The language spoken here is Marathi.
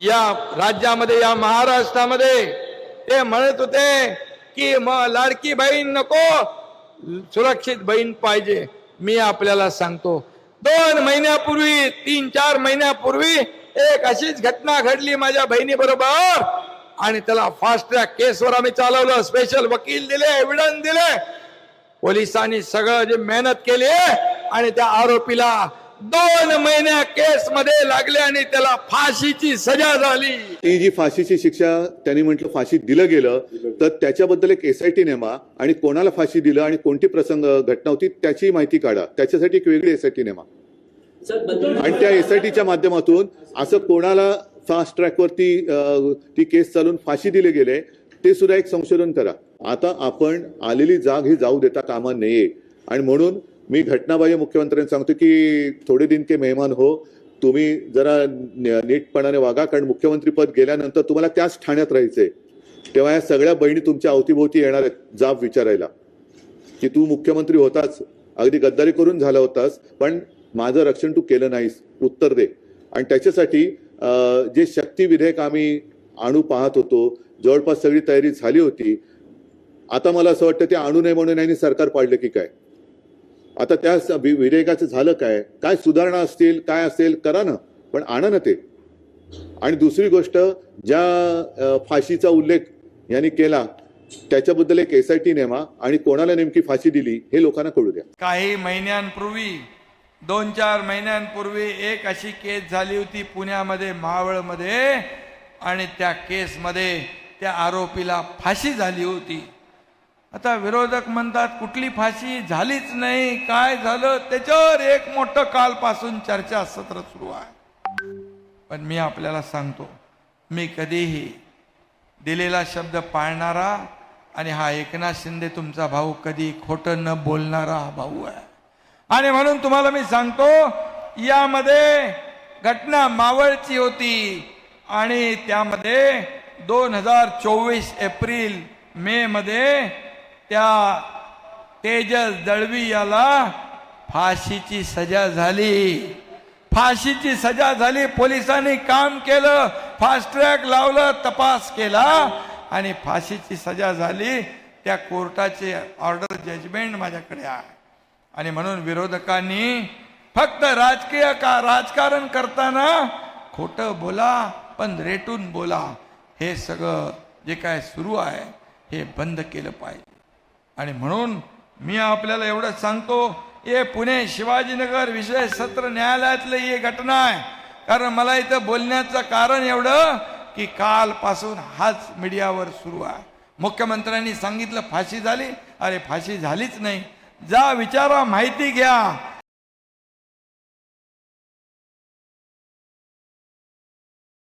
या राज्यामध्ये या महाराष्ट्रामध्ये ते म्हणत होते की मग लाडकी बहीण नको सुरक्षित बहीण पाहिजे. मी आपल्याला सांगतो दोन महिन्यापूर्वी तीन चार महिन्यापूर्वी एक अशीच घटना घडली माझ्या बहिणी बरोबर आणि त्याला फास्ट ट्रॅक केसवर आम्ही चालवलं स्पेशल वकील दिले एव्हिडन्स दिले. पोलिसांनी सगळं जे मेहनत केली आणि त्या आरोपीला दोन महिन्या केस मध्ये लागले आणि त्याला फाशीची सजा झाली. ती जी फाशीची शिक्षा त्यांनी म्हटलं फाशी दिलं गेलं तर त्याच्याबद्दल एक एसआयटी नेमा आणि कोणाला फाशी दिलं आणि कोणती प्रसंग घटना होती त्याची माहिती काढा. त्याच्यासाठी एक वेगळी एसआयटी नेमा. आणि त्या एसआयटीच्या माध्यमातून असं कोणाला फास्ट ट्रॅकवरती ती केस चालून फाशी दिले गेले ते सुद्धा एक संशोधन करा. आता आपण आलेली जाग ही जाऊ देता कामा नये. आणि म्हणून मी घटनाबाह्य मुख्यमंत्र्यांना सांगतो की थोडे दिन के मेहमान हो तुम्ही जरा न- नीटपणाने वागा कारण मुख्यमंत्री पद गेल्यानंतर तुम्हाला त्याच ठाण्यात राहायचंय. तेव्हा या सगळ्या बहिणी तुमच्या अवतीभोवती येणार आहेत जाब विचारायला. की तू मुख्यमंत्री होताच अगदी गद्दारी करून झाला होतास पण माझं रक्षण तू केलं नाहीस उत्तर दे. आणि त्याच्यासाठी जे शक्ती विधेयक आम्ही आणू पाहत होतो जवळपास सगळी तयारी झाली होती आता मला असं वाटतं ते आणू नये म्हणून यांनी सरकार पाडलं की काय? आता त्या वि- विधेयकाचं झालं काय? काय सुधारणा असतील काय असेल करा ना. पण आणा ना ते. आणि दुसरी गोष्ट ज्या फाशीचा उल्लेख यांनी केला त्याच्याबद्दल एक एस आय टी नेमा आणि कोणाला नेमकी फाशी दिली हे लोकांना कळू द्या. काही महिन्यांपूर्वी दोन चार महिन्यांपूर्वी एक अशी केस झाली होती पुण्यामध्ये मावळमध्ये आणि त्या केसमध्ये त्या आरोपीला फाशी झाली होती. आता विरोधक म्हणतात कुठली फाशी झालीच नाही काय झालं? त्याच्यावर एक मोठं कालपासून चर्चा सत्र सुरू आहे. पण मी आपल्याला सांगतो मी कधीही दिलेला शब्द पाळणारा आणि हा एकनाथ शिंदे तुमचा भाऊ कधी खोटं न बोलणारा हा भाऊ आहे. आणि म्हणून तुम्हाला मी सांगतो यामध्ये घटना मावळची होती आणि त्यामध्ये दोन हजार चोवीस एप्रिल मे मध्ये त्या तेजस दळवी याला फाशीची सजा झाली. फाशीची सजा झाली. पोलिसांनी काम केलं. फास्ट ट्रॅक लावलं. तपास केला. आणि फाशीची सजा झाली. त्या कोर्टाचे ऑर्डर जजमेंट माझ्याकडे आहे. आणि म्हणून विरोधकांनी फक्त राजकीय का राजकारण करताना खोटं बोला पण रेटून बोला. हे सगळं जे काय सुरू आहे हे बंद केलं पाहिजे. आणि म्हणून मी आपल्याला एवढं सांगतो हे पुणे शिवाजीनगर विशेष सत्र न्यायालयातली ही घटना आहे. कारण मला इथं बोलण्याचं कारण एवढं की कालपासून हाच मीडियावर सुरू आहे. मुख्यमंत्र्यांनी सांगितलं फाशी झाली. अरे फाशी झालीच नाही. जा विचारा माहिती घ्या.